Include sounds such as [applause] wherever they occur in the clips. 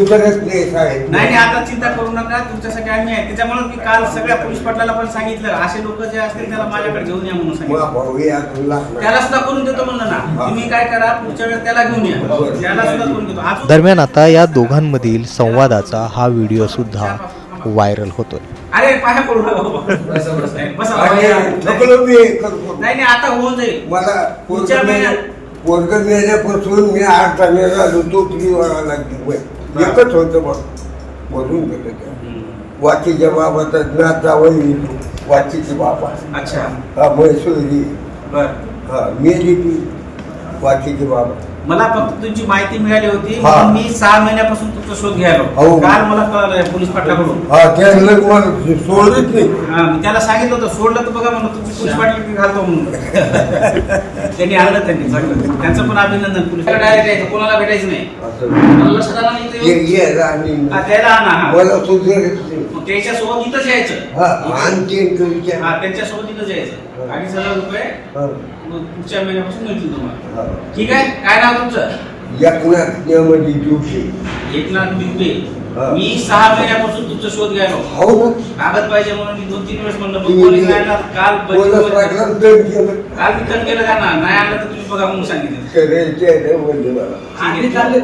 नाही साहेब. नाही नाही आता चिंता करू नका. तुमच्यासाठी आम्ही आहे. त्याच्यामुळे मी काल सगळ्या पोलीस पाटलाला पण सांगितलं. असे लोक जे असतील त्याला माझ्याकडे घेऊन या म्हणून सांगितलं. त्याला सुद्धा करून देतो म्हणलं ना. तुम्ही काय करा पुढच्या वेळेस त्याला घेऊन या. त्याला सुद्धा करून देतो. दरम्यान आता या दोघांमधील संवादाचा हा व्हिडिओ सुद्धा व्हायरल होतोय. अरे पाया पडू. नाही नाही आता होऊन जाईल. मला पुढच्या महिन्यात पोरग मी आठ महिने झालो तो तुम्ही लागली? वय. एकच होतं बघ बोलून गेलं ते. वाचीच्या बाबाचा नाथ जावं वाचीचे बाबा. अच्छा. हा म्हैसूरी. हा मेली ती वाचीचे बाबा. मला फक्त तुमची माहिती मिळाली होती. हा. म्हणून मी सहा महिन्यापासून तुमचा शोध घ्यायलो हो. काल मला कळलं पोलीस पाटलाकडून. हा त्याला मला सोडलंच नाही. हा, मी त्याला सांगितलं होतं सोडलं तर बघा म्हणून तुमची पोलीस पाटील मी घालतो म्हणून. [laughs] त्यांनी आणलं त्यांनी चांगलं त्यांचं पण अभिनंदन पोलीस डायरेक्ट यायचं कोणाला भेटायचं नाही. असं. मला लक्षात आलं नाही ते? ये ये आणि हा, त्याला आणा हा. मला मग त्याच्यासोबत इथंच यायचं. हा हा त्यांच्यासोबत इथंच यायचं. अडीच हजार रुपये हा, मग पुढच्या महिन्यापासून मिळतील तुम्हाला. हा. ठीक आहे? काय नाव? तुमचं? एकनाथ नियमाची दिवशी एकनाथ बिबे हा. मी सहा महिन्यापासून तुमचा शोध घ्यायलो. हो ना. कागद पाहिजे म्हणून मी दोन तीन वेळेस म्हणलं कोणी नाही. काल बोलत तर केलं. काल मी कट केलं त्यांना. नाही आणलं तर तुम्ही बघा म्हणून सांगितलं. करायचे आहे ना म्हणजे मला आम्ही चालले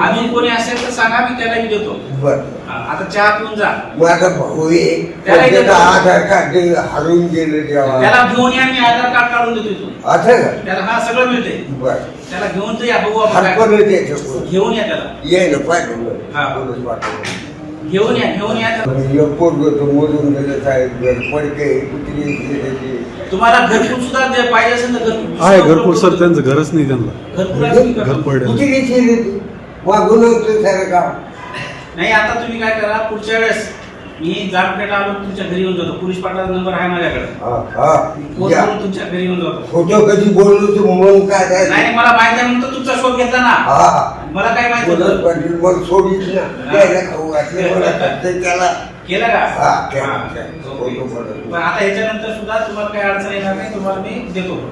अजून कोणी असेल तर सांगा मी त्याला मी देतो. बर. हा, आता चहा पिऊन जा. माझा भाऊ आहे. त्याला पण त्याचं इथे- आधार कार्ड ते हरवून गेलं तेव्हा. त्याला घेऊन या मी आधार कार्ड काढून देतो इथून. असं का? त्याला हा सगळं मिळते बर. त्याला घेऊन तर या बघू आपण काय. हरपलं त्याच्याकडून घेऊन या त्याला. ना हा. घेऊन या घेऊन या त्याला. एक पोरगं तर मोजून गेलं साहेब घर पडके कुत्री गेले तुम्हाला घरकुल सुद्धा जे पाहिजे असेल तर घरकुल. आहे घरकुल सर त्यांचं घरच नाही त्यांना. घरकुल असेल का? घर पडलं. कुत्री गेली वागून होतं सारं काम. नाही आता तुम्ही काय करा पुढच्या वेळेस मी जामखेडला आलो तुमच्या घरी येऊन जातो. पोलीस पाटलाचा नंबर आहे माझ्याकडे. हा फोन या. करून तुमच्या घरी येऊन जातो? खोटं कधी बोललो तर मन काय नाही काय मला माहिती आहे म्हणून तर तुमचा शोध घेतला ना. हा. मला काय माहिती होतं? पाटील मग सोडीच ना. त्याला खाऊ घातले मला फक्त त्याला. केलं का? हा, केलं, हा. केलं. ओके. पण आता ह्याच्यानंतर सुद्धा तुम्हाला काही अडचण येणार नाही तुम्हाला मी देतो.